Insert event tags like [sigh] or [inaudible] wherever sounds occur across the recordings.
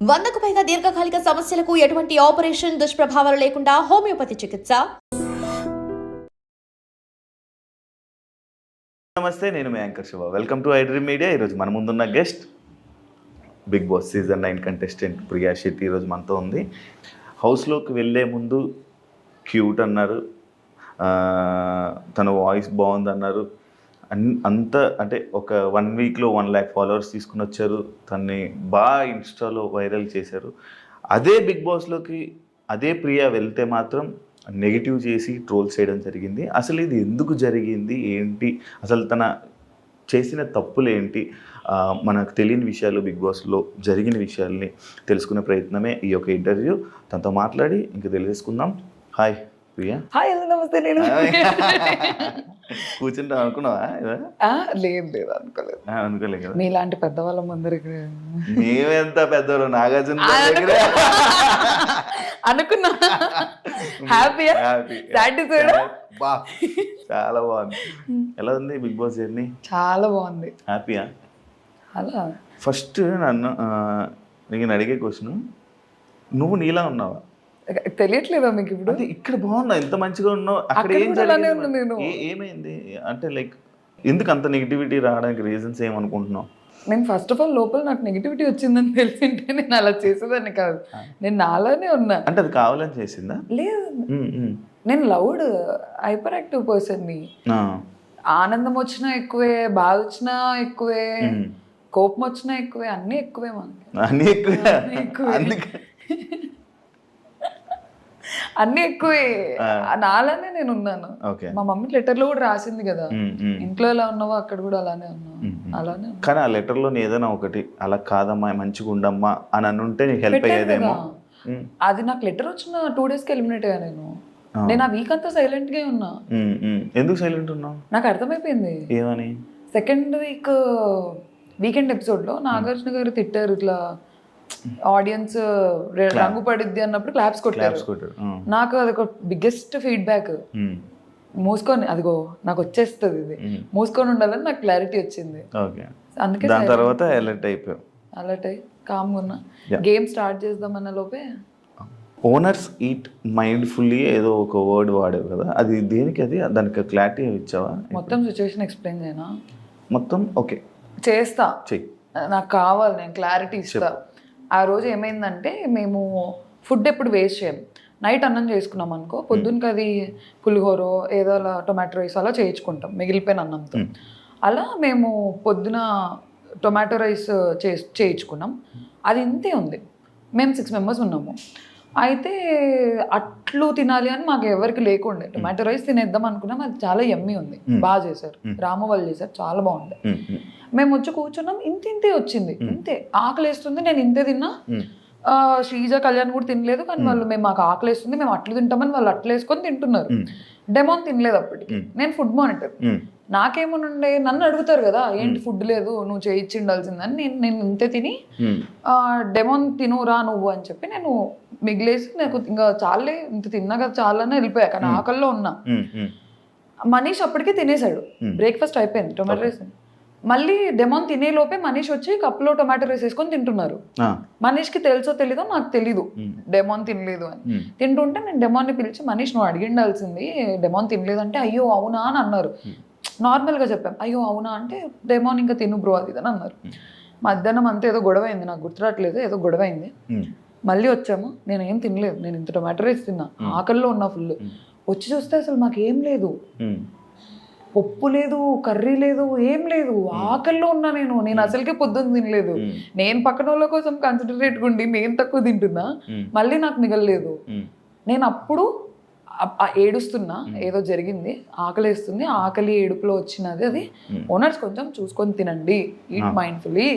వందకు పైగా దీర్ఘకాలిక సమస్యలకు ఎటువంటి ఆపరేషన్ దుష్ప్రభావాలు లేకుండా హోమియోపతి చికిత్స. నమస్తే నేను మీ anchor Shiva. Welcome to iDream media. ఈరోజు మన ముందున్న guest Bigg Boss season nine contestant Priya Shetty ఈరోజు మనతో ఉంది. హౌస్లోకి వెళ్ళే ముందు క్యూట్ అన్నారు. తన వాయిస్ బాగుంది అన్నారు అంత అంటే ఒక వన్ వీక్లో వన్ ల్యాక్ ఫాలోవర్స్ తీసుకుని వచ్చారు. తన్ని బాగా ఇన్స్టాలో వైరల్ చేశారు. అదే బిగ్ బాస్లోకి అదే ప్రియా వెళ్తే మాత్రం నెగిటివ్ చేసి ట్రోల్ చేయడం జరిగింది. అసలు ఇది ఎందుకు జరిగింది? ఏంటి? అసలు తన చేసిన తప్పులు ఏంటి? మనకు తెలియని విషయాలు బిగ్ బాస్లో జరిగిన విషయాల్ని తెలుసుకునే ప్రయత్నమే ఈ యొక్క ఇంటర్వ్యూ. తనతో మాట్లాడి ఇంకా తెలియజేసుకుందాం. హాయ్ ప్రియా. హాయ్ నమస్తే నేను కూర్చుంటా అనుకున్నావా లేదు లేదు అనుకోలేదు. ఆ, అనుకోలే కదా. మీలాంటి పెద్దవాళ్ళ ముందర ఇక్కడ మేమెంత పెద్దలు నాగార్జున అనుకున్నా. హ్యాపీయా. సాటిస్ఫైడ్ బా చాలా బాగుంది. ఎలా ఉంది బిగ్ బాస్ జర్నీ? చాలా బాగుంది. హ్యాపీయా అలా. ఫస్ట్ నన్ను నేను అడిగే క్వశ్చన్ నువ్వు నీలా ఉన్నావా? తెలియట్లేదా మీకు ఇప్పుడు? ఇక్కడ బాగున్నావు ఎంత మంచిగా ఉన్నావు అక్కడ ఏం జరిగింది? ఏమైంది? అంటే లైక్ ఎందుకు అంత నెగిటివిటీ రావడానికి రీజన్స్ ఏమనుకుంటున్నావు? నేను ఫస్ట్ ఆఫ్ ఆల్ లోపల నాకు నెగిటివిటీ వచ్చిందని తెలిసింటే నేను అలా చేసేదాన్ని కాదు. నేను నాలానే ఉన్నా. అంటే అది కావాలని చేసిందా? లేదు. నేను లౌడ్ హైపర్ యాక్టివ్ పర్సన్ని ఆనందం వచ్చినా ఎక్కువే బాధ వచ్చినా ఎక్కువే. కోపం వచ్చినా ఎక్కువే అన్నీ ఎక్కువే మనకి ఎక్కువ. అన్నీ ఎక్కువే. అందుకే. [laughs] అన్నీ ఎక్కువే. నాలానే నేను ఉన్నాను. మా మమ్మీ లెటర్లో కూడా రాసింది కదా. ఇంట్లో ఎలా ఉన్నావో అక్కడ కూడా అలానే ఉన్నావు. అలానే. కానీ ఆ లెటర్లో ఏదైనా ఒకటి అలా కాదమ్మా మంచిగా ఉండమ్మా అని అనుంటే నీకు హెల్ప్ అయ్యేదేమో. అది నాకు లెటర్ వచ్చిన టూ డేస్కి ఎలిమినేట్ అయ్యా నేను. నేను ఆ వీక్ అంతా సైలెంట్గా ఉన్నా. ఎందుకు సైలెంట్ ఉన్నావు? నాకు అర్థమైపోయింది. ఏమని? సెకండ్ వీక్ వీకెండ్ ఎపిసోడ్లో నాగార్జున గారు తిట్టారు ఇట్లా. ఆడియన్స్ రంగు పడిద్ది అన్నప్పుడు క్లాప్స్ కొట్టారు. నాకు అదొక బిగ్గెస్ట్ ఫీడ్బ్యాక్ ఉమ్, మూసుకొని అదిగో నాకు వచ్చేస్తుంది ఇది. ఉమ్. మూసుకొని ఉండాలని నాకు క్లారిటీ వచ్చింది. ఓకే. అందుకే దాని తర్వాత అలర్ట్ అయిపోయావు అలర్ట్ అయ్యి కామ్గా ఉన్నా. గేమ్ స్టార్ట్ చేద్దామన్న లోపే. ఓనర్స్ ఈట్ మైండ్ఫుల్లీ ఏదో ఒక వర్డ్ వాడావు కదా. అది దేనికి అది? దానికి క్లారిటీ ఇచ్చావా? మొత్తం సిచ్యువేషన్ ఎక్స్ప్లెయిన్ చేయనా? మొత్తం ఓకే చేస్తా. నాకు కావాలి నేను క్లారిటీ ఇస్తా. ఆ రోజు ఏమైందంటే మేము ఫుడ్ ఎప్పుడు వేస్ట్ చేయం. నైట్ అన్నం చేసుకున్నాం అనుకో పొద్దున్నకి అది పులిహోరో ఏదో అలా టొమాటో రైస్ అలా చేయించుకుంటాం మిగిలిపోయిన అన్నంతో. అలా మేము పొద్దున టొమాటో రైస్ చే చేయించుకున్నాం. అది ఇంతే ఉంది. మేము సిక్స్ మెంబర్స్ ఉన్నాము. అయితే అట్లు తినాలి అని మాకు ఎవరికి లేకుండే. టొమాటో రైస్ తినేద్దాం అనుకున్నాం. అది చాలా ఎమ్మి ఉంది. బాగా చేశారు. రామ వాళ్ళు చేశారు. చాలా బాగుంది మేము. వచ్చి కూర్చున్నాం. ఇంత ఇంతే వచ్చింది. ఇంతే. ఆకలి వేస్తుంది నేను ఇంతే తిన్నా. శ్రీజ కళ్యాణ్ కూడా తినలేదు కానీ వాళ్ళు మేము మాకు ఆకలి వేస్తుంది మేము అట్లు తింటామని వాళ్ళు అట్లు వేసుకొని తింటున్నారు డెమోన్ తినలేదు అప్పటికి. నేను ఫుడ్ మానిటర్. నాకేమనుండే నన్ను అడుగుతారు కదా ఏంటి ఫుడ్ లేదు నువ్వు చేయించి ఉండాల్సిందని నేను నేను ఇంతే తిని డెమోన్ తినురా నువ్వు అని చెప్పి నేను మిగిలేసి నాకు ఇంకా చాలే ఇంత తిన్నా కదా చాలని వెళ్ళిపోయా కానీ ఆకలిలో ఉన్నా. మనీష్ అప్పటికే తినేశాడు. బ్రేక్ఫాస్ట్ అయిపోయింది టొమాటో రైస్. మళ్ళీ డెమాన్ తినే లోపే మనీష్ వచ్చి కప్పులో టొమాటో రైస్ వేసుకొని తింటున్నారు. మనీష్కి తెలుసో తెలీదో నాకు తెలీదు. డెమాన్ తినలేదు అని. తింటుంటే నేను డెమాన్ని పిలిచి మనీష్ నువ్వు అడిగిండాల్సింది డెమాన్ తినలేదు అంటే అయ్యో అవునా? అని అన్నారు. నార్మల్గా చెప్పాం. అయ్యో అవునా? అంటే డెమాన్ ఇంకా తిను బ్రో అది అని అన్నారు. మధ్యాహ్నం అంతా ఏదో గొడవ అయింది నాకు గుర్తురాట్లేదు ఏదో గొడవ అయింది. మళ్ళీ వచ్చాము నేను ఏం తినలేదు నేను ఇంత టొమాటో రైస్ తిన్నా ఆకల్లో ఉన్నా ఫుల్. వచ్చి చూస్తే అసలు మాకు ఏం లేదు పప్పు లేదు కర్రీ లేదు ఏం లేదు. ఆకల్లో ఉన్నా నేను నేను అసలుకే పొద్దున్న తినలేదు. నేను పక్కన వాళ్ళ కోసం కన్సిడరేట్ ఉండి నేను తక్కువ తింటున్నా. మళ్ళీ నాకు మిగలలేదు. నేను అప్పుడు ఏడుస్తున్నా ఏదో జరిగింది ఆకలేస్తుంది ఆకలి ఏడుపులో వచ్చినది అది ఓనర్స్ కొంచెం చూసుకొని తినండి ఈట్ మైండ్ఫుల్లీ.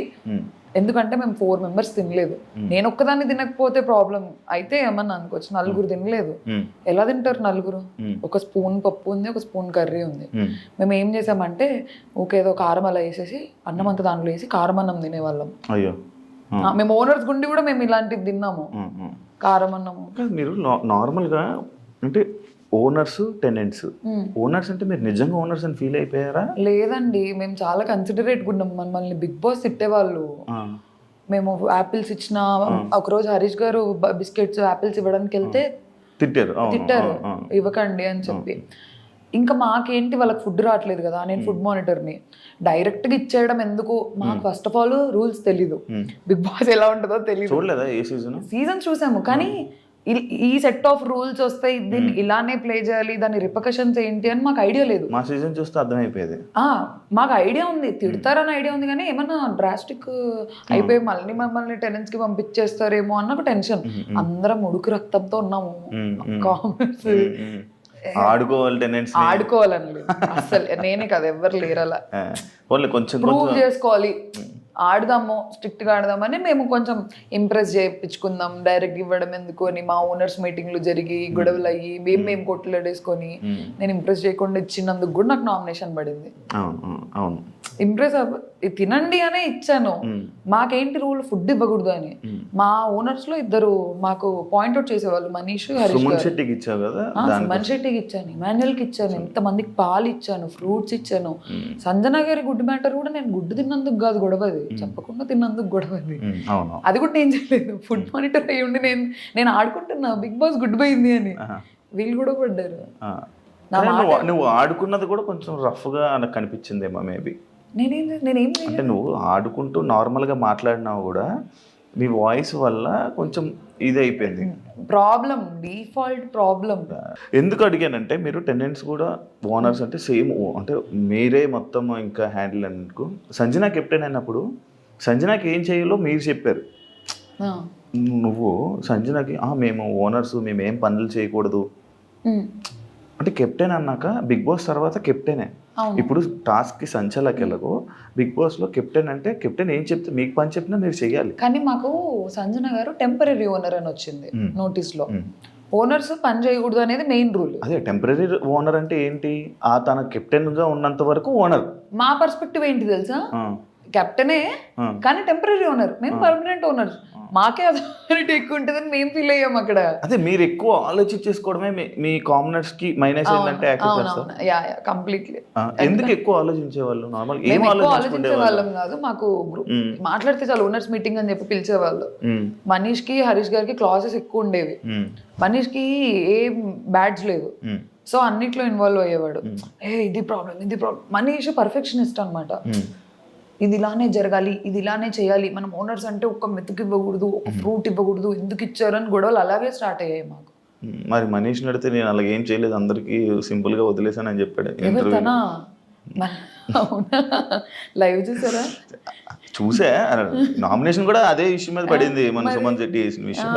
ఎందుకంటే మేము ఫోర్ మెంబర్స్ తినలేదు. నేను ఒక్కదాన్ని తినకపోతే ప్రాబ్లం అయితే ఏమన్నా అనుకోవచ్చు నలుగురు తినలేదు. ఎలా తింటారు నలుగురు. ఒక స్పూన్ పప్పు ఉంది ఒక స్పూన్ కర్రీ ఉంది. మేము. ఏం చేసామంటే ఊకేదో కారం అలా వేసేసి అన్నం అంతా దాంట్లో వేసి కారం అన్నం తినేవాళ్ళం. అయ్యో. మేము ఓనర్స్ గుండి కూడా మేము ఇలాంటివి తిన్నాము. కారం అన్నము. మీరు నార్మల్గా అంటే ఓనర్స్ టెనెంట్స్. ఓనర్స్ అంటే మీరు నిజంగా ఓనర్స్ అని ఫీల్ అయిపోయారా? లేదండి మేము చాలా కన్సిడరేట్ ఉన్నాం మమ్మల్ని బిగ్ బాస్ తిట్టేవాళ్ళు. మేము యాపిల్స్ ఇచ్చిన ఒకరోజు హరీష్ గారు బిస్కెట్స్ యాపిల్స్ ఇవ్వడానికి వెళ్తే తిట్టారు. తిట్టారు. ఇవ్వకండి అని చెప్పి. ఇంకా మాకేంటి వాళ్ళకి ఫుడ్ రావట్లేదు కదా నేను ఫుడ్ మానిటర్ని డైరెక్ట్గా ఇచ్చేయడం ఎందుకు? మాకు ఫస్ట్ ఆఫ్ ఆల్ రూల్స్ తెలీదు. బిగ్ బాస్ ఎలా ఉంటుందో తెలియదు చూడలేదా ఏ సీజన్ సీజన్ చూసాము కానీ ఈ- ఈ సెట్ ఆఫ్ రూల్స్ వస్తాయి దీన్ని ఇలానే ప్లే చేయాలి దాని రిపకషన్స్ ఏంటి అని మాకు ఐడియా లేదు. మా సీజన్ చూస్తే అర్థమైపోయేది. మాకు ఐడియా ఉంది. తిడతారని ఐడియా ఉంది కానీ ఏమన్నా డ్రాస్టిక్ అయిపోయి మళ్ళీ మమ్మల్ని టెనెంట్స్కి పంపించేస్తారేమో అన్న ఒక టెన్షన్ అందరం ఉడుకు రక్తంతో ఉన్నాము. కామెంట్స్. ఆడుకోవాలి ఆడుకోవాలని అసలు నేనే కదా ఎవరు లేరు అలా. [laughs] ఓన్లీ కొంచెం ప్రూవ్ చేసుకోవాలి. ఆడదాము స్ట్రిక్ట్గా ఆడదామని మేము కొంచెం ఇంప్రెస్ చేయించుకుందాం. డైరెక్ట్ ఇవ్వడం ఎందుకు అని మా ఓనర్స్ మీటింగ్లు జరిగి గొడవలు అయ్యి మేము మేము కొట్లాడేసుకొని నేను ఇంప్రెస్ చేయకుండా ఇచ్చినందుకు కూడా నాకు నామినేషన్ పడింది. అవును ఇంప్రెస్ తినండి అనే ఇచ్చాను. మాకేంటి రూల్ ఫుడ్ ఇవ్వకూడదు అని. మా ఓనర్స్లో ఇద్దరు మాకు పాయింట్అవుట్ చేసేవాళ్ళు మనీష్ సుమన్ శెట్టికి ఇచ్చావు కదా ఆ, సుమన్ శెట్టికి ఇచ్చాను ఇమాన్యుయల్కి ఇచ్చాను ఎంత మందికి పాలు ఇచ్చాను ఫ్రూట్స్ ఇచ్చాను. సంజన గారి గుడ్ మ్యాటర్ కూడా నేను గుడ్డు తిన్నందుకు కాదు గొడవది చెప్పకుండా తిన్నందుకు గొడవది అవును. అది కూడా నేను చేయలేదు. ఫుడ్ మానిటర్ అయ్యి ఉండి నేను నేను ఆడుకుంటున్నా. బిగ్ బాస్ గుడ్ పోయింది అని వీళ్ళు కూడా పడ్డారు. నువ్వు ఆడుకున్నది కూడా కొంచెం రఫ్గా నాకు కనిపించిందేమో మేబీ నేనేం నేనేం. అంటే నువ్వు ఆడుకుంటూ నార్మల్గా మాట్లాడినావు కూడా నీ వాయిస్ వల్ల కొంచెం ఇది అయిపోయింది ప్రాబ్లం డిఫాల్ట్ ప్రాబ్లం. ఎందుకు అడిగానంటే మీరు టెనెంట్స్ కూడా ఓనర్స్ అంటే సేమ్ అంటే మీరే మొత్తం ఇంకా హ్యాండిల్ అనుకో సంజన కెప్టెన్ అయినప్పుడు సంజనాకి ఏం చేయాలో మీరు చెప్పారు. నువ్వు సంజనకి "ఆ, మేము ఓనర్స్ మేము ఏం పనులు చేయకూడదు. అంటే కెప్టెన్ అన్నాక బిగ్ బాస్ తర్వాత కెప్టెనే. ఇప్పుడు టాస్క్కి సంచలకి వెళ్ళకు బిగ్ బాస్లో కెప్టెన్ అంటే కెప్టెన్ ఏం చెప్తే మీకు పని చెప్పినా మీరు చెయ్యాలి. కానీ మాకు సంజన గారు టెంపరీ ఓనర్ అని వచ్చింది నోటీస్లో ఓనర్స్ పని చేయకూడదు అనేది మెయిన్ రూల్. అదే టెంపరీ ఓనర్ అంటే ఏంటి? ఆ తన కెప్టెన్గా ఉన్నంత వరకు ఓనర్. మా పర్స్పెక్టివ్ ఏంటి తెలుసా? కెప్టెనే. కానీ టెంపరీ ఓనర్ మేము పర్మనెంట్ ఓనర్. మాకే అథారిటీ ఎక్కువ ఉంటుందని మేము ఫీల్ అయ్యాం అక్కడ. అదే మీరు ఎక్కువ ఆలోచించేసుకోవడమే మీ- మీ కామనర్స్కి మైనస్ ఏంటంటే యా యా కంప్లీట్లీ ఎందుకు ఎక్కువ ఆలోచించే వాళ్ళు నార్మల్ ఏం ఆలోచించే వాళ్ళం? కాదు మాకు మాట్లాడితే చాలు ఓనర్స్ మీటింగ్ అని చెప్పి పిలిచేవాళ్ళు. మనీష్కి హరీష్ గారికి క్లాసెస్ ఎక్కువ ఉండేవి. మనీష్కి ఏం బ్యాడ్స్ లేవు. సో అన్నిట్లో ఇన్వాల్వ్ అయ్యేవాడు. ఏ ఇది ప్రాబ్లం ఇది ప్రాబ్లం మనీష్ పర్ఫెక్షనిస్ట్ అన్నమాట. ఇది ఇలానే జరగాలి ఇది ఇలానే చేయాలి. మనం ఓనర్స్ అంటే ఒక మెతుకు ఇవ్వకూడదు ఒక ఫ్రూట్ ఇవ్వకూడదు ఎందుకు ఇచ్చారు అని గొడవలు అలాగే స్టార్ట్ అయ్యాయి మాకు. మరి మనీష్ నడితే నేను అలాగ ఏం చేయలేదు అందరికి సింపుల్గా వదిలేసానని చెప్పాడు. లైవ్ చూసారా? చూసే. నామినేషన్ కూడా అదే ఇష్యూ మీద పడింది మన సుమన్ శెట్టి చేసిన విషయం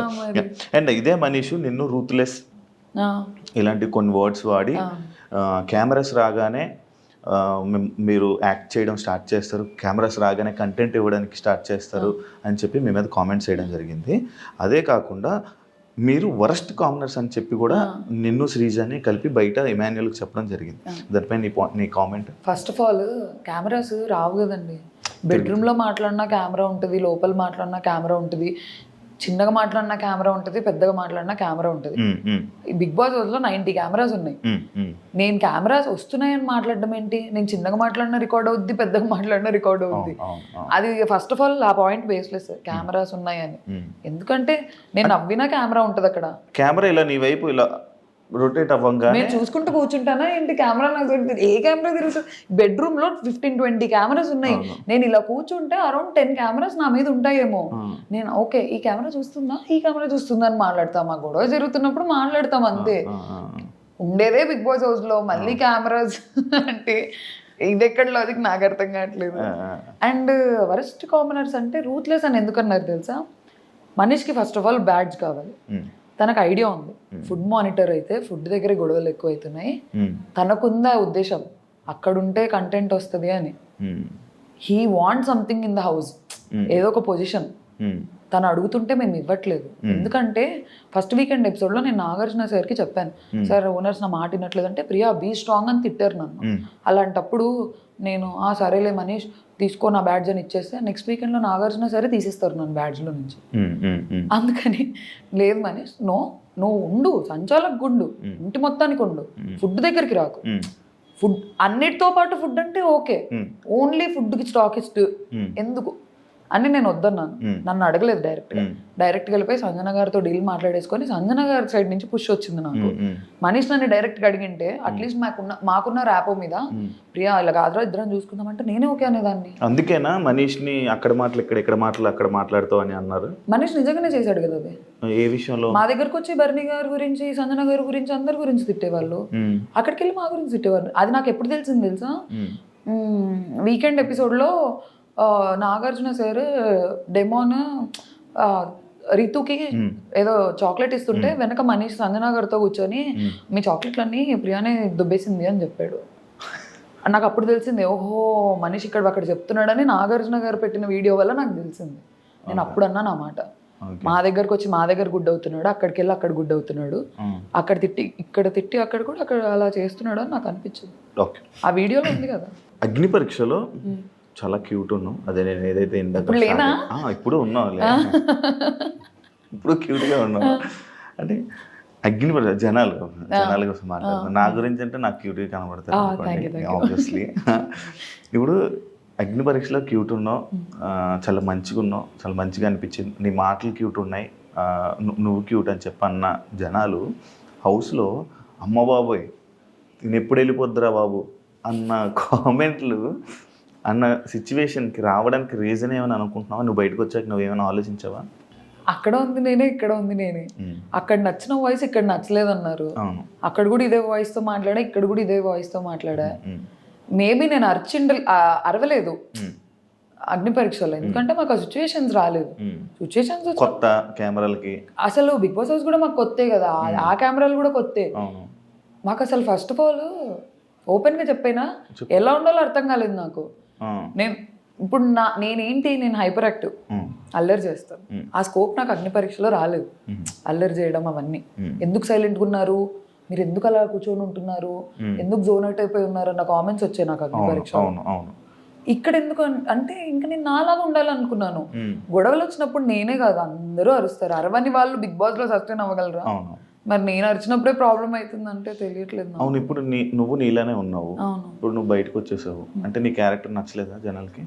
అండ్ ఇదే మనీష్ నిన్ను రూత్లెస్ ఇలాంటి కొన్ని వర్డ్స్ వాడి కెమెరాస్ రాగానే మీరు యాక్ట్ చేయడం స్టార్ట్ చేస్తారు. కెమెరాస్ రాగానే కంటెంట్ ఇవ్వడానికి స్టార్ట్ చేస్తారు అని చెప్పి మీ మీద కామెంట్స్ చేయడం జరిగింది. అదే కాకుండా మీరు వరస్ట్ కామనర్స్ అని చెప్పి కూడా నిన్ను శ్రీజాని కలిపి బయట ఇమాన్యుయల్కి చెప్పడం జరిగింది. దానిపై నీ నీ comment? First of all cameras రావు కదండి. బెడ్రూమ్లో మాట్లాడినా కెమెరా ఉంటుంది లోపల మాట్లాడినా కెమెరా ఉంటుంది. చిన్నగా మాట్లాడినా కెమెరా ఉంటుంది పెద్దగా మాట్లాడినా కెమెరా ఉంటుంది. ఈ బిగ్ బాస్లో నైన్టీ కెమెరాస్ ఉన్నాయి. నేను కెమెరాస్ వస్తున్నాయని మాట్లాడడం ఏంటి? నేను చిన్నగా మాట్లాడినా రికార్డ్ అవుద్ది పెద్దగా మాట్లాడినా రికార్డ్ అవుద్ది. అది ఫస్ట్ ఆఫ్ ఆల్ ఆ పాయింట్ బేస్లెస్ కెమెరాస్ ఉన్నాయని. ఎందుకంటే నేను నవ్వినా కెమెరా ఉంటది అక్కడ కెమెరా ఇలా నీ వైపు ఇలా రొటేట్ అవ్వంగానే నేను చూసుకుంటూ కూర్చుంటానా ఏంటి కెమెరా నాకు. ఏ కెమెరా తిరుగుతుంది బెడ్రూమ్లో ఫిఫ్టీన్ ట్వంటీ కెమెరాస్ ఉన్నాయి. నేను ఇలా కూర్చుంటే అరౌండ్ టెన్ కెమెరాస్ నా మీద ఉంటాయేమో. నేను ఓకే ఈ కెమెరా చూస్తుందా? ఈ కెమెరా చూస్తుందా అని మాట్లాడతాం ఆ గొడవ జరుగుతున్నప్పుడు మాట్లాడతాం అంతే. ఉండేదే బిగ్ బాస్ హౌస్లో మళ్ళీ కెమెరాస్ అంటే ఇది ఎక్కడ లాజిక్ నాకు అర్థం కావట్లేదు. అండ్ వరస్ట్ కామనర్స్ అంటే రూత్లెస్ అని ఎందుకన్నారు తెలుసా? మనీష్కి ఫస్ట్ ఆఫ్ ఆల్ బ్యాడ్స్ కావాలి. తనకు ఐడియా ఉంది. ఫుడ్ మానిటర్ అయితే ఫుడ్ దగ్గర గొడవలు ఎక్కువ అవుతున్నాయి ఉమ్, తనకుందా ఉద్దేశం అక్కడుంటే కంటెంట్ వస్తుంది అని. He want something in the house ఏదో ఒక పొజిషన్ ఉమ్, తను అడుగుతుంటే మేము ఇవ్వట్లేదు. ఎందుకంటే ఫస్ట్ వీకెండ్ ఎపిసోడ్లో నేను నాగార్జున సార్కి చెప్పాను. సార్ ఓనర్స్ నా మాట వినట్లేదు అంటే ప్రియా బీ స్ట్రాంగ్ అని తిట్టారు నన్ను. అలాంటప్పుడు నేను ఆ సరేలే మనీష్ తీసుకో నా బ్యాడ్జ్ అని ఇచ్చేస్తే నెక్స్ట్ వీకెండ్లో నాగార్జున సరే తీసేస్తారు నన్ను బ్యాడ్జ్లో నుంచి. అందుకని లేదు మనీష్ నో నువ్వు ఉండు సంచాలక్ గుండు ఇంటి మొత్తానికి ఉండు. ఫుడ్ దగ్గరికి రాకు. ఫుడ్ అన్నిటితో పాటు ఫుడ్ అంటే ఓకే. ఓన్లీ ఫుడ్కి స్టాక్ ఇస్ట్ Hmm. ఎందుకు? అని నేను వద్దన్నాను. నన్ను అడగలేదు డైరెక్ట్గా మ్మ్. డైరెక్ట్గా వెళ్ళిపోయి సంజన గారితో డీల్ మాట్లాడేసుకొని సంజన గారి సైడ్ నుంచి పుష్ వచ్చింది నాకు. మనీష్ నన్ను డైరెక్ట్గా అడిగింటే అట్లీస్ట్ మాకున్న మాకున్న ర్యాపో మీద. ప్రియా ఇలా కాదురా ఇద్దరం చూసుకుందామంటే నేనే ఓకే అనేదాన్ని అందుకేనా మనీష్ని అక్కడ మాటలు ఇక్కడ ఇక్కడ మాటలు అక్కడ మాట్లాడుతావు అని అన్నారు మనీష్ నిజంగానే చేశాడు కదా అది ఏ విషయంలో మా దగ్గరకు వచ్చి బర్ని గారి గురించి సంజన గారి గురించి అందరి గురించి తిట్టేవాళ్ళు. అక్కడికి వెళ్ళి మా గురించి తిట్టేవాళ్ళు అది నాకు ఎప్పుడు తెలిసింది తెలుసా. వీకెండ్ ఎపిసోడ్లో నాగార్జున సార్ డెమోన్ రితుకి ఏదో చాక్లెట్ ఇస్తుంటే వెనక మనీష్ సంజన గారితో కూర్చొని మీ చాక్లెట్లన్నీ ప్రియానే దుబ్బేసింది అని చెప్పాడు. నాకు అప్పుడు తెలిసింది ఓహో మనిషి ఇక్కడ అక్కడ చెప్తున్నాడని నాగార్జున గారు పెట్టిన వీడియో వల్ల నాకు తెలిసింది. నేను అప్పుడు అన్నాను ఆ మాట. మా దగ్గరకు వచ్చి మా దగ్గర గుడ్ అవుతున్నాడు అక్కడికి వెళ్ళి అక్కడ గుడ్ అవుతున్నాడు. అక్కడ తిట్టి ఇక్కడ తిట్టి అక్కడ కూడా అక్కడ అలా చేస్తున్నాడు అని నాకు అనిపించింది. ఓకే. ఆ వీడియోలో ఉంది కదా. అగ్ని పరీక్షలో చాలా క్యూట్ ఉన్నావు అదే నేను ఏదైతే ఇందాక ఇప్పుడు ఉన్నావు. ఇప్పుడు క్యూట్గా ఉన్నావు అంటే అగ్ని పరీక్ష జనాలు జనాల కోసం మాట్లాడుతున్నా నా గురించి అంటే నాకు క్యూట్గా కనబడతారు. ఆబ్వియస్లీ ఇప్పుడు అగ్ని పరీక్షలో క్యూట్ ఉన్నావు. చాలా మంచిగా ఉన్నావు. చాలా మంచిగా అనిపించింది. నీ మాటలు క్యూట్ ఉన్నాయి. నువ్వు క్యూట్ అని చెప్పన్న జనాలు హౌస్లో అమ్మ బాబోయ్ నేను ఎప్పుడు వెళ్ళిపోద్దురా బాబు అన్న కామెంట్లు అన్న సిచ్యువేషన్కి రావడానికి రీజన్ ఏమైనా అనుకుంటున్నావా? నువ్వు బయటకు వచ్చాక నువ్వు ఏమైనా ఆలోచించావా? అక్కడ ఉంది నేనే ఇక్కడ ఉంది నేనే. అక్కడ నచ్చిన వాయిస్ ఇక్కడ నచ్చలేదు అన్నారు అక్కడ కూడా ఇదే వాయిస్తో మాట్లాడా? ఇక్కడ కూడా ఇదే వాయిస్తో మాట్లాడా. మేబీ నేను అర్చిండ అరవలేదు. అగ్ని పరీక్షలో. ఎందుకంటే మాకు ఆ సిచ్యువేషన్స్ రాలేదు. సిచ్యువేషన్స్ కొత్త కెమెరాలకి. అసలు బిగ్ బాస్ హౌస్ కూడా మాకు కొత్తే కదా. ఆ- కెమెరాలు కూడా కొత్తే. మాకు అసలు ఫస్ట్ ఆఫ్ ఆల్ ఓపెన్గా చెప్పైనా? ఎలా ఉండాలో అర్థం కాలేదు నాకు. నేను ఇప్పుడు నా నేనేంటి నేను హైపర్ యాక్టివ్. అల్లరి చేస్తాను. ఆ స్కోప్ నాకు అగ్ని పరీక్షలో రాలేదు. అల్లరి చేయడం అవన్నీ. ఎందుకు సైలెంట్గా ఉన్నారు? మీరు ఎందుకు అలా కూర్చొని ఉంటున్నారు? ఎందుకు జోన్ అవుట్ అయిపోయి ఉన్నారు? అన్న కామెంట్స్ వచ్చాయి నాకు అగ్ని పరీక్ష ఇక్కడ ఎందుకు అంటే ఇంకా నేను నాలాగా ఉండాలనుకున్నాను. గొడవలు వచ్చినప్పుడు నేనే కాదు అందరూ అరుస్తారు. అరవని వాళ్ళు బిగ్ బాస్లో సస్టైన్ అవ్వగలరా మరి నేను అరిచినప్పుడే ప్రాబ్లం అవుతుందంటే తెలియట్లేదు నాకు. అవును ఇప్పుడు నీ నువ్వు నీలానే ఉన్నావు. అవును. ఇప్పుడు నువ్వు బయటకు వచ్చేసావు. అంటే నీ క్యారెక్టర్ నచ్చలేదా జనాలకి?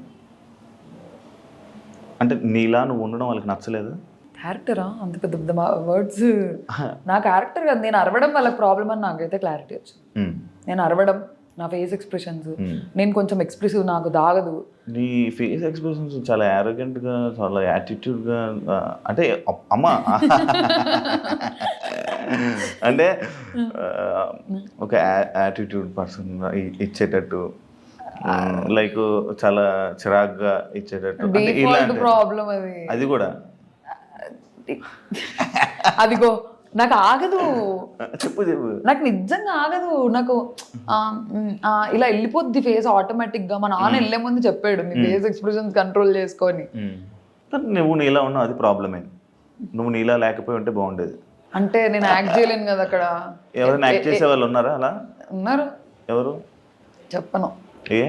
అంటే నీలా నువ్వు ఉండడం వాళ్ళకి నచ్చలేదు? క్యారెక్టరా? అంత పెద్ద పెద్ద వర్డ్స్. [laughs] నా క్యారెక్టర్ కాదు నేను అరవడం వాళ్ళకి ప్రాబ్లం అని నాకైతే క్లారిటీ వచ్చింది. నేను అరవడం నా ఫేస్ ఎక్స్ప్రెషన్స్ ఉమ్. నేను కొంచెం ఎక్స్ప్రెసివ్ నాకు దాగదు. నీ ఫేస్ ఎక్స్ప్రెషన్స్ చాలా arrogant గా చాలా attitude గా ఆ, అంటే అమ్మ. అంటే ఒక యాటిట్యూడ్ పర్సన్ ఇచ్చేటట్టు. లైక్ చాలా చిరాగ్గా ఇచ్చేటట్టు. ప్రాబ్లం అది. అది కూడా. అదిగో నాకు ఆగదు. చెప్పు చెప్పు. నాకు నిజంగా ఆగదు. నాకు మ్, ఇలా వెళ్ళిపోద్ది ఫేస్ ఆటోమేటిక్గా మా నాన్న వెళ్ళే ముందు చెప్పాడు నీ ఫేస్ ఎక్స్ప్రెషన్స్ కంట్రోల్ చేసుకొని. నువ్వు నీలా ఉన్నావు అది ప్రాబ్లమే. నువ్వు నీలా లేకపోయి ఉంటే బాగుండేది. అంటే నేను యాక్ట్ చేయలేను కదా అక్కడ. ఎవరైనా యాక్ట్ చేసే వాళ్ళు ఉన్నారా అలా? ఉన్నారు. ఎవరు? చెప్పను. ఏ?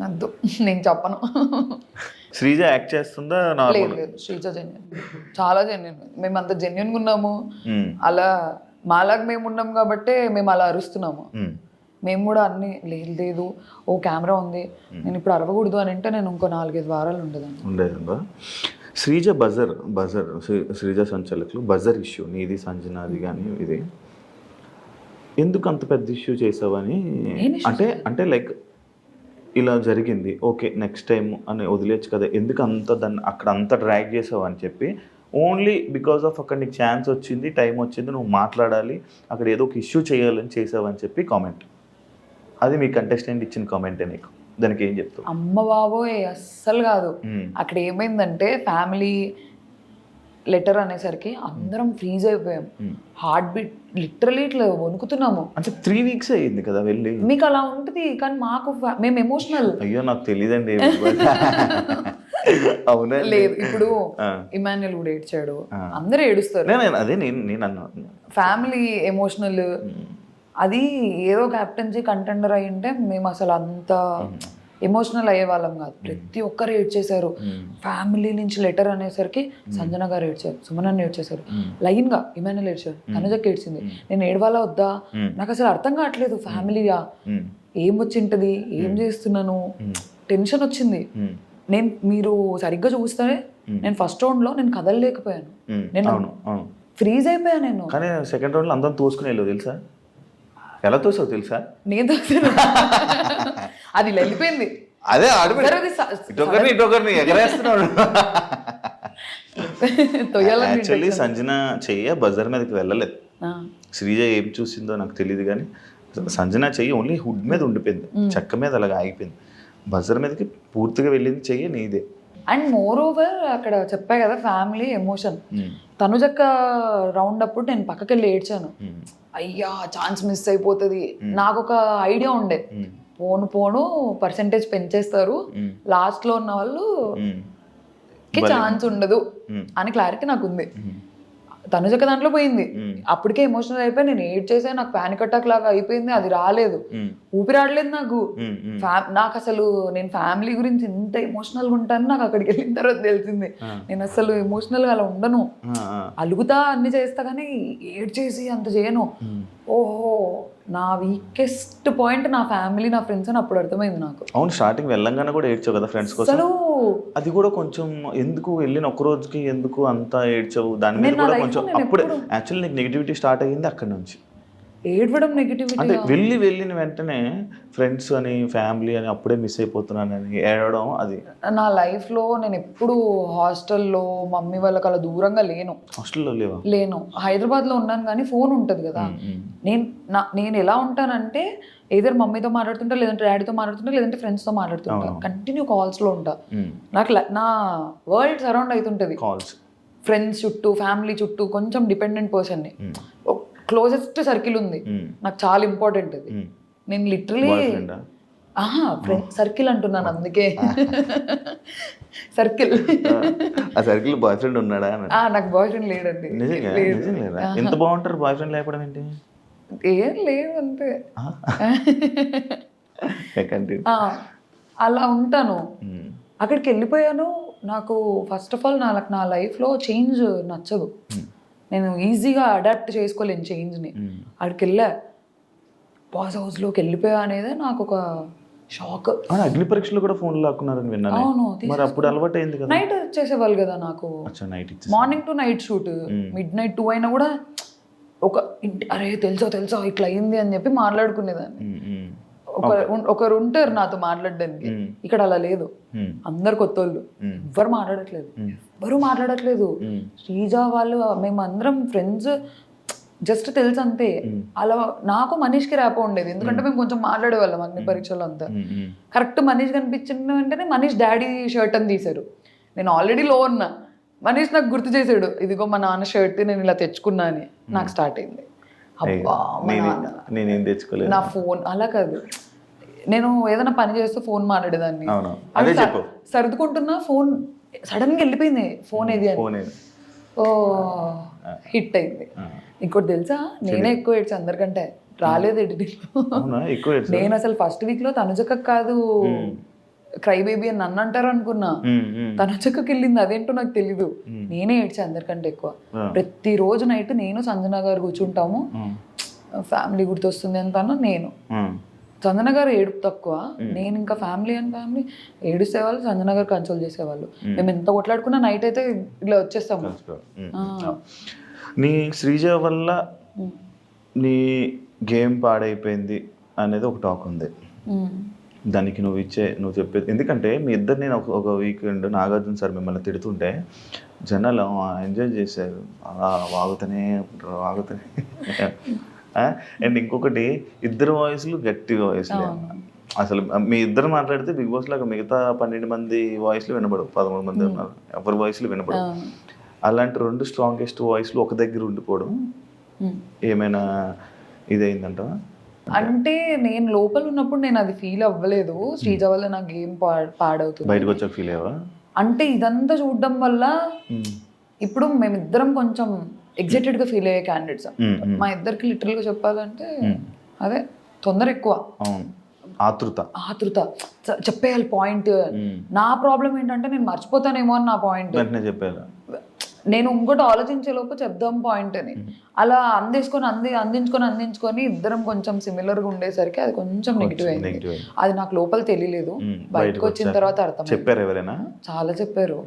వద్దు నేను చెప్పను. శ్రీజ యాక్ట్ చేస్తుందా లేదు లేదు. శ్రీజ జెన్యున్ చాలా జెన్యున్ మేము అంత జెన్యున్గా ఉన్నాము. అలా మాలాగా మేము ఉన్నాం కాబట్టి మేము అలా అరుస్తున్నాము. మేము. కూడా అన్ని లేదు లేదు. ఓ కెమెరా ఉంది. నేను ఇప్పుడు అరవకూడదు అని అంటే నేను ఇంకో నాలుగైదు వారాలు ఉండేదాన్ని. ఉండేదా శ్రీజ బజర్ బజర్ శ్రీ- శ్రీజ సంచాలకులు బజర్ ఇష్యూ నీది సంజనాది కానీ ఇది. ఎందుకు అంత పెద్ద ఇష్యూ చేసావని అంటే అంటే లైక్ ఇలా జరిగింది. ఓకే నెక్స్ట్ టైం అని వదిలేచ్చు కదా. ఎందుకు అంత దాన్ని అక్కడ అంత డ్రాగ్ చేసావు అని చెప్పి ఓన్లీ బికాస్ ఆఫ్ అక్కడ నీకు ఛాన్స్ వచ్చింది టైం వచ్చింది నువ్వు మాట్లాడాలి అక్కడ ఏదో ఒక ఇష్యూ చేయాలని చేసావని చెప్పి కామెంట్ అది మీ కంటెస్టెంట్ ఇచ్చిన కామెంటే నీకు దానికి ఏం చెప్తావు? అమ్మ బాబోయ్ అస్సలు కాదు. అక్కడ ఏమైందంటే ఫ్యామిలీ లెటర్ అనేసరికి అందరం ఫ్రీజ్ అయిపోయాం. హార్ట్ బీట్ లిటరలీ ఇట్లా వణుకుతున్నాము. అంటే త్రీ వీక్స్ అయ్యింది కదా వెళ్ళి? మీకు అలా ఉంటుంది కానీ మాకు మేము ఎమోషనల్ అయ్యో నాకు తెలియదండి అవునా లేదు ఇప్పుడు. ఇమాన్యుల్ కూడా ఏడ్చాడు. అందరూ ఏడుస్తారు. అదే నేను ఫ్యామిలీ ఎమోషనల్ అది ఏదో క్యాప్టెన్సీ కంటెండర్ అయి ఉంటే మేము అసలు అంత ఎమోషనల్ అయ్యే వాళ్ళం కాదు ప్రతి ఒక్కరు ఏడ్చేశారు ఫ్యామిలీ నుంచి లెటర్ అనేసరికి సంజన గారు ఏడ్చారు సుమనన్న ఏడ్చేశారు లైన్గా ఇమాన్యుల్ ఏడ్చారు తనుజకి ఏడ్చింది. నేను ఏడవాలా వద్దా? నాకు అసలు అర్థం కావట్లేదు ఫ్యామిలీయా? మ్మ్. ఏం వచ్చింటది? ఏం చేస్తున్నాను? టెన్షన్ వచ్చింది. నేను మీరు సరిగ్గా చూస్తే నేను ఫస్ట్ రౌండ్లో నేను కదలలేకపోయాను. నేను ఫ్రీజ్ అయిపోయాను నేను. కానీ సెకండ్ రౌండ్లో అందరం తోసుకుని తెలుసా? ఎలా తోసావు తెలుసా? నేను తోసాను. [laughs] అది వెళ్ళిపోయింది. అదే ఇటొకరిని ఇటొకరిని ఎగరేస్తున్నాడు. యాక్చువల్లీ సంజన చెయ్య బజార్ మీదకి వెళ్ళలేదు. శ్రీజ ఏం చూసిందో నాకు తెలియదు కానీ సంజన చెయ్యి ఓన్లీ హుడ్ మీద ఉండిపోయింది. చెక్క మీద అలాగ ఆగిపోయింది. బజార్ మీదకి పూర్తిగా వెళ్ళింది చెయ్యి నీదే. అండ్ మోర్ ఓవర్ అక్కడ చెప్పా కదా ఫ్యామిలీ ఎమోషన్ తనుజక్క రౌండ్ అప్పుడు నేను పక్కకి వెళ్ళి ఏడ్చాను అయ్యా ఛాన్స్ మిస్ అయిపోతుంది. నాకు ఒక ఐడియా ఉండే. పోను పోను పర్సంటేజ్ పెంచేస్తారు. లాస్ట్లో ఉన్న వాళ్ళు కి ఛాన్స్ ఉండదు అని క్లారిటీ నాకు ఉంది ఉమ్, తనుజక్క దాంట్లో పోయింది. అప్పటికే ఎమోషనల్ అయిపోయి నేను ఏడ్ చేసా నాకు పానిక్ అటాక్ లాగా అయిపోయింది అది రాలేదు. ఊపిరాడలేదు నాకు. నాకు అసలు నేను ఫ్యామిలీ గురించి ఎంత ఎమోషనల్గా ఉంటాను నాకు అక్కడికి వెళ్ళిన తర్వాత తెలిసింది. నేను అసలు ఎమోషనల్గా అలా ఉండను. అలుగుతా అన్ని చేస్తా కానీ ఏడ్ చేసి అంత చేయను. ఓహో నా వీకెస్ట్ పాయింట్ నా ఫ్యామిలీ నా ఫ్రెండ్స్ అని అప్పుడు అర్థమైంది నాకు. అవును స్టార్టింగ్ వెళ్ళంగానే కూడా ఏడ్చావు కదా ఫ్రెండ్స్ కోసం? అది కూడా కొంచెం ఎందుకు వెళ్ళిన ఒక్క రోజుకి ఎందుకు అంత ఏడ్చావు? దాని మీద కూడా కొంచెం అప్పుడే యాక్చువల్లీ నీకు నెగిటివిటీ స్టార్ట్ అయ్యింది అక్కడ నుంచి. ఏడవడం నెగిటివిటీ అంటే వెళ్ళి వెళ్ళిన వెంటనే ఫ్రెండ్స్ అని ఫ్యామిలీ అని అప్పుడే మిస్ అయిపోతున్నానని ఏడవడం అది. నా లైఫ్లో నేను ఎప్పుడు హాస్టల్లో మమ్మీ వాళ్ళకి అలా దూరంగా లేను. హాస్టల్లో లేవా? లేను. హైదరాబాద్లో ఉన్నాను కానీ ఫోన్ ఉంటది కదా. నేను నా నేను ఎలా ఉంటానంటే ఏదర్ మమ్మీతో మాట్లాడుతుంటా లేదంటే డాడీతో మాట్లాడుతుంటా లేదంటే ఫ్రెండ్స్తో మాట్లాడుతుంటా. కంటిన్యూ కాల్స్లో ఉంటా. నాకు నా వరల్డ్ సరౌండ్ అవుతుంటుంది. కాల్స్ ఫ్రెండ్స్ చుట్టూ ఫ్యామిలీ చుట్టూ కొంచెం డిపెండెంట్ పర్సన్ని క్లోజెస్ట్ సర్కిల్ ఉంది. ఉమ్, నాకు చాలా ఇంపార్టెంట్ అది. ఉమ్. నేను లిటరలీ సర్కిల్ అంటున్నాను అందుకే. సర్కిల్ ఆ సర్కిల్ బాయ్ ఫ్రెండ్ ఉన్నాడా నాకు బాయ్ ఫ్రెండ్ లేడండి ఎంత బాగుంటారు బాయ్ ఫ్రెండ్ లేకపోవడం ఏంటి? ఏం లేదు అంతే. [laughs] అలా ఉంటాను. అక్కడికి వెళ్ళిపోయాను. నాకు ఫస్ట్ ఆఫ్ ఆల్ నా నా లైఫ్లో చేంజ్ నచ్చదు. నేను ఈజీగా అడాప్ట్ చేసుకోలేను చేంజ్ని అక్కడికి వెళ్ళా బాస్ హౌస్లోకి వెళ్ళిపోయా అనేది నాకు ఒక షాక్ అగ్ని పరీక్షలు కూడా ఫోన్ లాక్కున్నారని విన్నాను. అవును మరి అప్పుడు అలవాటు అయింది కదా. నైట్ చేసేవాళ్ళు కదా నాకు. Night morning to night shoot midnight two అయినా కూడా ఒక ఇంటి అరే తెలుసా తెలుసా ఇట్లా అయింది అని చెప్పి మాట్లాడుకునేదాన్ని. ఒకరు ఉంటారు నాతో మాట్లాడడానికి. మ్మ్. ఇక్కడ అలా లేదు. అందరు కొత్త వాళ్ళు మ్మ్. ఎవ్వరు మాట్లాడట్లేదు. మ్మ్. ఎవ్వరు మాట్లాడట్లేదు. మ్మ్. శ్రీజ వాళ్ళు మేమందరం ఫ్రెండ్స్ జస్ట్ తెలుసు అంతే. అలా నాకు మనీష్కి ర్యాపో ఉండేది. ఎందుకంటే మేము. కొంచెం మాట్లాడేవాళ్ళం అగ్ని పరీక్షలు అంతా. కరెక్ట్ మనీష్ కనిపించిన వెంటనే మనీష్ డాడీ షర్ట్ అని తీశారు. నేను ఆల్రెడీ లో ఉన్నా. మనీష్ నాకు గుర్తు చేశాడు. ఇదిగో మా నాన్న షర్ట్ నేను ఇలా తెచ్చుకున్నా అని. నాకు స్టార్ట్ అయింది. నేనే తెచ్చుకోలేదు. నా ఫోన్ అలా కాదు. నేను ఏదైనా పని చేస్తూ ఫోన్ మాట్లాడేదాన్ని. అది చెప్పు. సర్దుకుంటున్నా ఫోన్ సడన్గా వెళ్ళిపోయింది ఫోన్ ఏది అని? ఓ హిట్ అయింది. ఇంకోటి తెలుసా? నేనే ఎక్కువ ఏడ్చా అందరికంటే. రాలేదు ఎడిటింగ్? నేను అసలు ఫస్ట్ వీక్లో తనుజక్క కాదు క్రై బేబీ అని నన్ను అంటారు అనుకున్నా. ఉమ్. తనుజక్కకి వెళ్ళింది అదేంటో నాకు తెలీదు. నేనే ఏడ్చా అందరికంటే ఎక్కువ. ఆ. ప్రతి రోజు నైట్ నేను సంజన గారు కూర్చుంటాము. ఫ్యామిలీ గుర్తొస్తుంది అంటాను నేను. సంజన గారు ఏడుపు తక్కువ. నేను ఇంకా ఫ్యామిలీ అండ్ ఫ్యామిలీ ఏడుసేవాళ్ళు సంజన గారు కన్సోల్ చేసేవాళ్ళు. మేము ఎంత కొట్లాడుకున్నా నైట్ అయితే ఇలా వచ్చేస్తాము. నీ శ్రీజ వల్ల. నీ గేమ్ పాడైపోయింది అనేది ఒక టాక్ ఉంది. దానికి నువ్వు ఇచ్చే నువ్వు చెప్పేది. ఎందుకంటే మీ ఇద్దరు నేను ఒక ఒక వీకెండ్ నాగార్జున సార్ మిమ్మల్ని తిడుతుంటే జనాలు ఎంజాయ్ చేశారు. అలా వాగుతూనే వాగుతూనే అండ్ ఇంకొకటి ఇద్దరు వాయిస్లు గట్టి వాయిస్లే అసలు మీ ఇద్దరు మాట్లాడితే బిగ్ బాస్ లాగా మిగతా పన్నెండు మంది వాయిస్లు వినబడవు పదమూడు మంది ఉన్నారు. ఎవరి వాయిస్లు వినబడవు. అలాంటి రెండు స్ట్రాంగెస్ట్ వాయిస్లు ఒక దగ్గర ఉండిపోవడం. ఏమైనా ఇదైందంటావా? అంటే నేను లోపల ఉన్నప్పుడు నేను అది ఫీల్ అవ్వలేదు. శ్రీజ వల్ల నా గేమ్ పాడవుతుంది. బయటకు వచ్చాక ఫీల్ అయ్యావా? అంటే ఇదంతా చూడడం వల్ల ఇప్పుడు మేమిద్దరం కొంచెం ఎగ్జైటెడ్గా ఫీల్ అయ్యే క్యాండిడేట్స్ ఉమ్. మా ఇద్దరికి లిటరల్గా చెప్పాలంటే అదే తొందర ఎక్కువ. ఆతృత. ఆతృత. చెప్పేయాలి పాయింట్. నా ప్రాబ్లం ఏంటంటే నేను మర్చిపోతానేమో అని నా పాయింట్ చెప్పారు నేను ఇంకోటి ఆలోచించే లోపు చెప్దాం పాయింట్ అని. అలా అందించుకొని అంది అందించుకొని అందించుకొని ఇద్దరం కొంచెం సిమిలర్గా ఉండేసరికి అది కొంచెం నెగిటివ్ అయింది. అది నాకు లోపల తెలియలేదు. బయటకు వచ్చిన తర్వాత అర్థం చెప్పారు ఎవరైనా? చాలా చెప్పారు.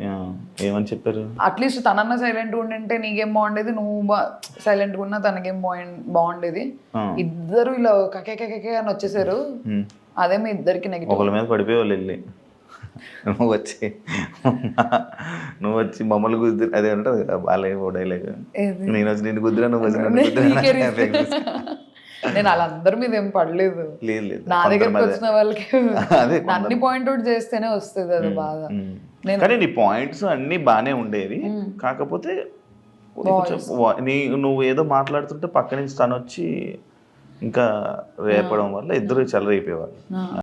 ఏమని చెప్పారు? అట్లీస్ట్ తనన్న సైలెంట్ ఉండింటే నీకేం బాగుండేది? నువ్వు సైలెంట్ ఉన్నా తనకేం బాగుం- బాగుండేది. ఇద్దరు ఇలా కకే కకే అని వచ్చేసారు. అదే మీ ఇద్దరికి నెగిటివ్ ఒకళ్ళ మీద పడిపోయి వెళ్ళి. నువ్వు వచ్చి నువ్వు వచ్చి మమ్మల్ని గుద్దు అదే ఉంటుంది బాలయ్య ఓ డైలాగ్? నేను వచ్చి నిన్ను గుద్దురా నువ్వు వచ్చి. నేను వాళ్ళందరి మీద ఏం పడలేదు. లేదు లేదు. నా దగ్గరకు వచ్చిన వాళ్ళకి అదే అన్ని పాయింట్ అవుట్ చేస్తేనే వస్తుంది అది. నేను- కానీ నీ పాయింట్స్ అన్నీ బాగానే ఉండేవి. కాకపోతే నీ నువ్వు ఏదో మాట్లాడుతుంటే పక్క నుంచి తను వచ్చి ఇంకా రేపడం వల్ల ఇద్దరు చెలరైపోయేవాళ్ళు